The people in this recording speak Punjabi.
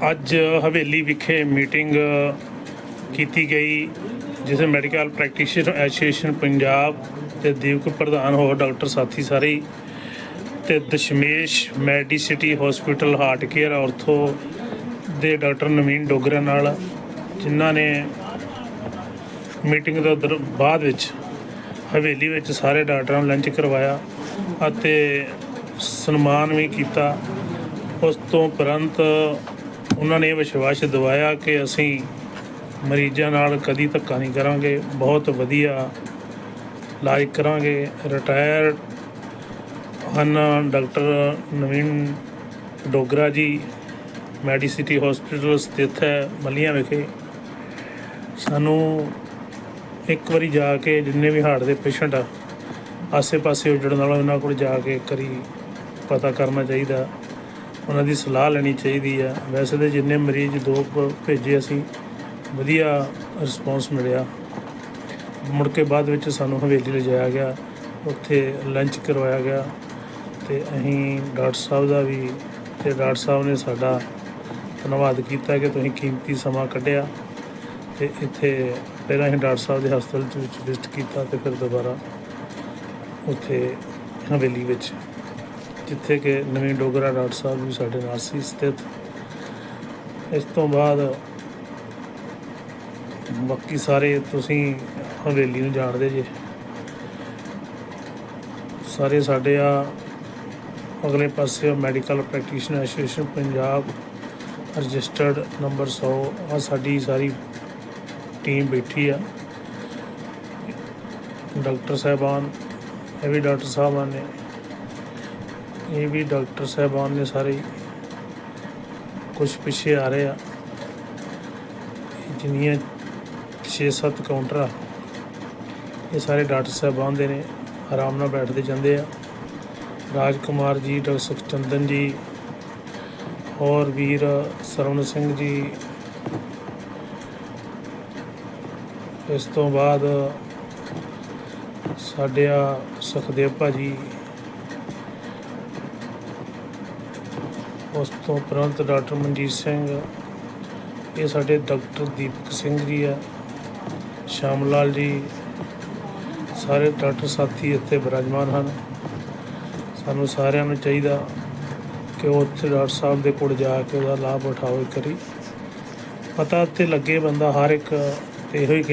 ਅੱਜ ਹਵੇਲੀ ਵਿਖੇ ਮੀਟਿੰਗ ਕੀਤੀ ਗਈ ਜਿਸ ਵਿੱਚ ਮੈਡੀਕਲ ਪ੍ਰੈਕਟੀਸ਼ਨਰ ਐਸੋਸੀਏਸ਼ਨ ਪੰਜਾਬ ਤੇ ਦੀਪਕ ਪ੍ਰਧਾਨ ਹੋਰ ਡਾਕਟਰ ਸਾਥੀ ਸਾਰੇ ਹੀ ਤੇ Dashmesh Medicity hospital heart care ortho ਦੇ ਡਾਕਟਰ ਨਵੀਨ ਡੋਗਰਾ ਨਾਲ, ਜਿਨ੍ਹਾਂ ਨੇ ਮੀਟਿੰਗ ਦੇ ਬਾਅਦ ਵਿੱਚ ਹਵੇਲੀ ਵਿੱਚ ਸਾਰੇ ਡਾਕਟਰਾਂ ਨੂੰ ਲੰਚ ਕਰਵਾਇਆ ਅਤੇ ਸਨਮਾਨ ਵੀ ਕੀਤਾ। ਉਸ ਤੋਂ ਉਪਰੰਤ ਉਹਨਾਂ ਨੇ ਵਿਸ਼ਵਾਸ ਦਿਵਾਇਆ ਕਿ ਅਸੀਂ ਮਰੀਜ਼ਾਂ ਨਾਲ ਕਦੀ ਧੱਕਾ ਨਹੀਂ ਕਰਾਂਗੇ, ਬਹੁਤ ਵਧੀਆ ਇਲਾਜ ਕਰਾਂਗੇ। ਰਿਟਾਇਰਡ ਹਨ ਡਾਕਟਰ ਨਵੀਨ ਡੋਗਰਾ ਜੀ ਮੈਡੀਸਿਟੀ ਹਸਪੀਟਲ ਸਥਿਤ ਹੈ ਮੱਲੀਆਂ ਵਿਖੇ। ਸਾਨੂੰ ਇੱਕ ਵਾਰੀ ਜਾ ਕੇ ਜਿੰਨੇ ਵੀ ਹਾਰਟ ਦੇ ਪੇਸ਼ੈਂਟ ਆ, ਆਸੇ-ਪਾਸੇ ਉੱਜੜਨ ਨਾਲੋਂ ਉਹਨਾਂ ਕੋਲ ਜਾ ਕੇ ਕਰੀ ਪਤਾ ਕਰਨਾ ਚਾਹੀਦਾ। ਉਹਨਾਂ ਦੀ ਸਲਾਹ ਲੈਣੀ ਚਾਹੀਦੀ ਹੈ ਵੈਸੇ ਤੇ ਜਿੰਨੇ ਮਰੀਜ਼ ਦੋ ਭੇਜੇ ਅਸੀਂ, ਵਧੀਆ ਰਿਸਪੌਂਸ ਮਿਲਿਆ। ਮੁੜ ਕੇ ਬਾਅਦ ਵਿੱਚ ਸਾਨੂੰ ਹਵੇਲੀ ਲਿਜਾਇਆ ਗਿਆ, ਉੱਥੇ ਲੰਚ ਕਰਵਾਇਆ ਗਿਆ ਤੇ ਅਸੀਂ ਡਾਕਟਰ ਸਾਹਿਬ ਦਾ ਵੀ ਤੇ ਡਾਕਟਰ ਸਾਹਿਬ ਨੇ ਸਾਡਾ ਧੰਨਵਾਦ ਕੀਤਾ ਕਿ ਤੁਸੀਂ ਕੀਮਤੀ ਸਮਾਂ ਕੱਢਿਆ ਤੇ ਇੱਥੇ ਪਹਿਲਾਂ ਅਸੀਂ ਡਾਕਟਰ ਸਾਹਿਬ ਦੇ ਹਸਪਤਾਲ ਚ ਵਿੱਚ ਵਿਜ਼ਿਟ ਕੀਤਾ ਤੇ ਫਿਰ ਦੁਬਾਰਾ ਉੱਥੇ ਹਵੇਲੀ ਵਿੱਚ ਜਿੱਥੇ ਕਿ ਨਵੀਂ ਡੋਗਰਾ ਡਾਕਟਰ ਸਾਹਿਬ ਵੀ ਸਾਡੇ ਨਾਲ ਸੀ ਸਥਿਤ। ਇਸ ਤੋਂ ਬਾਅਦ ਬਾਕੀ ਸਾਰੇ ਤੁਸੀਂ ਹਵੇਲੀ ਨੂੰ ਜਾਣਦੇ ਜੇ। ਸਾਰੇ ਸਾਡੇ ਆ ਅਗਲੇ ਪਾਸੇ medical practitioner association Punjab registered number 100 ਆ ਸਾਡੀ ਸਾਰੀ ਟੀਮ ਬੈਠੀ ਆ। ਡਾਕਟਰ ਸਾਹਿਬਾਨ, ਇਹ ਵੀ ਡਾਕਟਰ ਸਾਹਿਬਾਨ ਨੇ। ਇਹ ਵੀ ਡਾਕਟਰ ਸਾਹਿਬਾਨ ਨੇ ਸਾਰੇ ਕੁਝ ਪਿੱਛੇ ਆ ਰਹੇ ਆ। ਜਿੰਨੀਆਂ 6-7 ਕਾਊਂਟਰ ਆ ਇਹ ਸਾਰੇ ਡਾਕਟਰ ਸਾਹਿਬਾਨ ਦੇ ਨੇ, ਆਰਾਮ ਨਾਲ ਬੈਠਦੇ ਜਾਂਦੇ ਆ। ਰਾਜ ਕੁਮਾਰ ਜੀ, ਡਾਕਟਰ ਸੁਖਚੰਦਨ ਜੀ ਔਰ ਵੀਰ ਸਰਵਨ ਸਿੰਘ ਜੀ। ਇਸ ਤੋਂ ਬਾਅਦ ਸਾਡੇ ਆ ਸੁਖਦੇਵ ਭਾਜੀ ਉਸ ਤੋਂ ਉਪਰੰਤ ਡਾਕਟਰ ਮਨਜੀਤ ਸਿੰਘ, ਇਹ ਸਾਡੇ ਡਾਕਟਰ ਦੀਪਕ ਸਿੰਘ ਜੀ ਆ, ਸ਼ਾਮ ਲਾਲ ਜੀ, ਸਾਰੇ ਡਾਕਟਰ ਸਾਥੀ ਇੱਥੇ ਬਿਰਾਜਮਾਨ ਹਨ। ਸਾਨੂੰ ਸਾਰਿਆਂ ਨੂੰ ਚਾਹੀਦਾ ਕਿ ਉਹ ਉੱਥੇ ਡਾਕਟਰ ਸਾਹਿਬ ਦੇ ਕੋਲ ਜਾ ਕੇ ਉਹਦਾ ਲਾਭ ਉਠਾਓ ਕਰੀ ਪਤਾ ਤੇ ਲੱਗੇ ਬੰਦਾ ਹਰ ਇੱਕ, ਤੇ ਇਹੋ ਹੀ